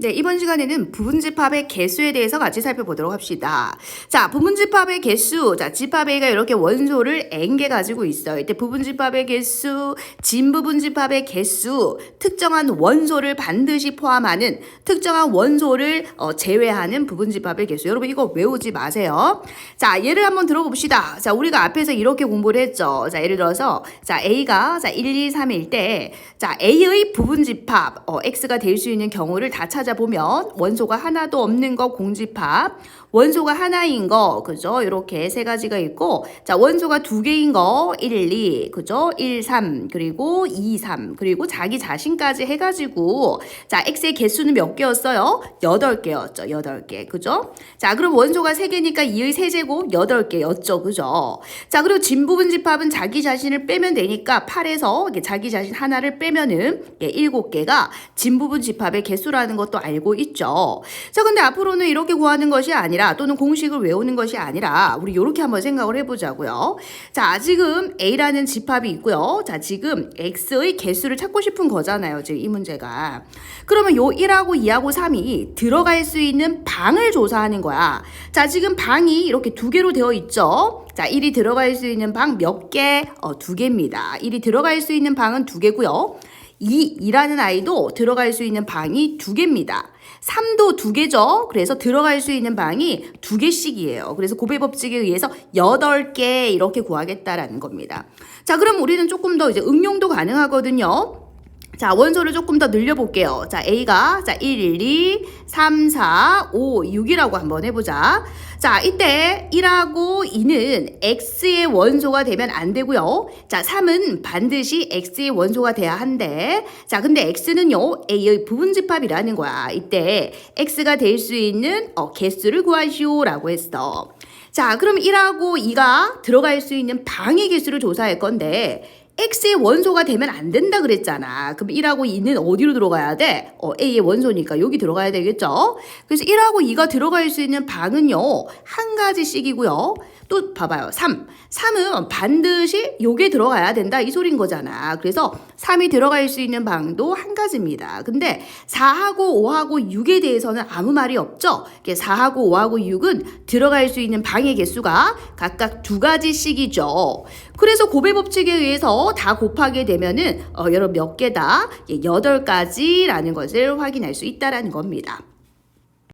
네, 이번 시간에는 부분집합의 개수에 대해서 같이 살펴보도록 합시다. 자, 부분집합의 개수. 자, 집합 A가 이렇게 원소를 N개 가지고 있어요. 이때 부분집합의 개수, 진부분집합의 개수, 특정한 원소를 반드시 포함하는 특정한 원소를 어, 제외하는 부분집합의 개수. 여러분 이거 외우지 마세요. 자, 예를 한번 들어봅시다. 자, 우리가 앞에서 이렇게 공부를 했죠. 자, 예를 들어서 자, A가 자, 1, 2, 3일 때 자, A의 부분집합 어, X가 될 수 있는 경우를 다 찾아 보면 원소가 하나도 없는 거 공집합, 원소가 하나인 거, 그죠? 이렇게 세 가지가 있고, 자, 원소가 두 개인 거, 1, 2, 그죠? 1, 3, 그리고 2, 3, 그리고 자기 자신까지 해가지고, 자, X의 개수는 몇 개였어요? 8개였죠. 8개. 그죠? 자, 그럼 원소가 세 개니까 2의 세제곱 8개였죠. 그죠? 자, 그리고 진부분 집합은 자기 자신을 빼면 되니까 8에서 이렇게 자기 자신 하나를 빼면은 예, 7개가 진부분 집합의 개수라는 것도 알고 있죠. 자, 근데 앞으로는 이렇게 구하는 것이 아니라 또는 공식을 외우는 것이 아니라 우리 이렇게 한번 생각을 해보자고요. 자, 지금 A라는 집합이 있고요. 자, 지금 X의 개수를 찾고 싶은 거잖아요. 지금 이 문제가. 그러면 요 1하고 2하고 3이 들어갈 수 있는 방을 조사하는 거야. 자, 지금 방이 이렇게 두 개로 되어 있죠. 자, 1이 들어갈 수 있는 방 몇 개? 어, 두 개입니다. 1이 들어갈 수 있는 방은 두 개고요. 2, 2라는 아이도 들어갈 수 있는 방이 두 개입니다. 3도 두 개죠. 그래서 들어갈 수 있는 방이 두 개씩이에요. 그래서 고배 법칙에 의해서 8개 이렇게 구하겠다라는 겁니다. 자, 그럼 우리는 조금 더 이제 응용도 가능하거든요. 자, 원소를 조금 더 늘려볼게요. 자, A가, 자, 1, 1, 2, 3, 4, 5, 6이라고 한번 해보자. 자, 이때 1하고 2는 X의 원소가 되면 안 되고요. 자, 3은 반드시 X의 원소가 돼야 한대. 자, 근데 X는요, A의 부분집합이라는 거야. 이때 X가 될 수 있는 어, 개수를 구하시오 라고 했어. 자, 그럼 1하고 2가 들어갈 수 있는 방의 개수를 조사할 건데, X의 원소가 되면 안 된다 그랬잖아. 그럼 1하고 2는 어디로 들어가야 돼? 어, A의 원소니까 여기 들어가야 되겠죠? 그래서 1하고 2가 들어갈 수 있는 방은요, 한 가지씩이고요. 또 봐봐요. 3. 3은 반드시 요게 들어가야 된다. 이 소린 거잖아. 그래서 3이 들어갈 수 있는 방도 한 가지입니다. 근데 4하고 5하고 6에 대해서는 아무 말이 없죠? 4하고 5하고 6은 들어갈 수 있는 방의 개수가 각각 두 가지씩이죠. 그래서 고배 법칙에 의해서 다 곱하게 되면은 어, 여러분 몇 개다? 예, 8가지라는 것을 확인할 수 있다라는 겁니다.